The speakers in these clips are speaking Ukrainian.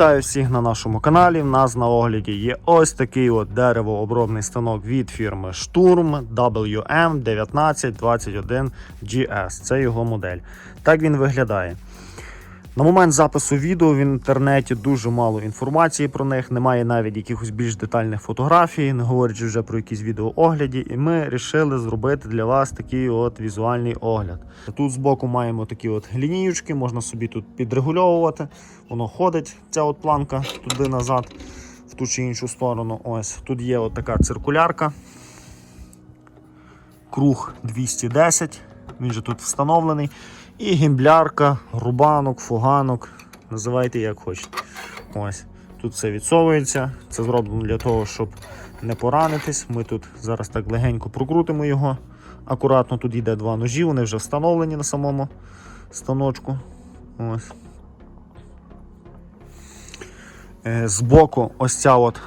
Вітаю всіх на нашому каналі. В нас на огляді є ось такий от деревообробний станок від фірми Штурм WM1921GS. Це його модель. Так він виглядає. На момент запису відео в інтернеті дуже мало інформації про них, немає навіть якихось більш детальних фотографій, не говорячи вже про якісь відеоогляді. І ми вирішили зробити для вас такий от візуальний огляд. Тут збоку маємо такі от лініючки, можна собі тут підрегульовувати. Воно ходить, ця от планка туди назад, в ту чи іншу сторону. Ось тут є от така циркулярка. Круг 210. Він же тут встановлений. І гімблярка, рубанок, фуганок. Називайте як хочете. Ось. Тут все відсовується. Це зроблено для того, щоб не поранитись. Ми тут зараз так легенько прокрутимо його. Акуратно тут йде два ножі, вони вже встановлені на самому станочку. Ось. Е, Збоку ось ця от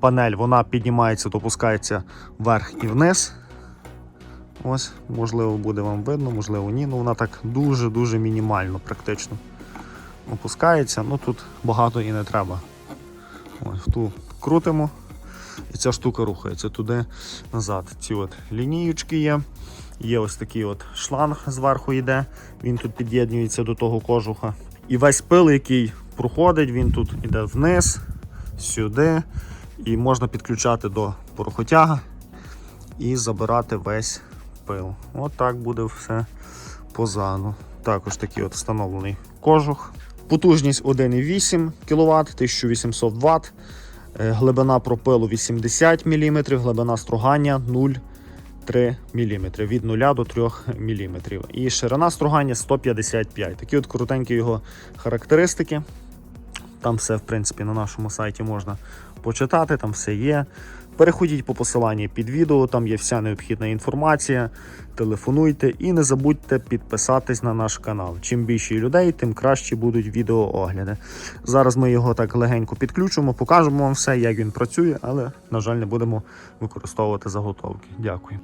панель вона піднімається, допускається вверх і вниз. Ось, можливо, буде вам видно, можливо, ні. Ну вона так дуже-дуже мінімально практично опускається. Ну тут багато і не треба. Ось, ту крутимо, і ця штука рухається туди назад. Ці от лініючки є. Є ось такий от шланг зверху йде, він тут під'єднується до того кожуха. І весь пил, який проходить, він тут йде вниз, сюди, і можна підключати до порохотяга і забирати весь пил. От так буде все позаду. Також такий от встановлений кожух. Потужність 1,8 кВт, 1800 Вт. Глибина пропилу 80 мм, глибина стругання 0,3 мм. Від 0 до 3 мм. І ширина стругання 155 Такі от коротенькі його характеристики. Там все, в принципі, на нашому сайті можна почитати, там все є. Переходіть по посиланні під відео, там є вся необхідна інформація. Телефонуйте і не забудьте підписатись на наш канал. Чим більше людей, тим краще будуть відеоогляди. Зараз ми його так легенько підключимо, покажемо вам все, як він працює, але, на жаль, не будемо використовувати заготовки. Дякую.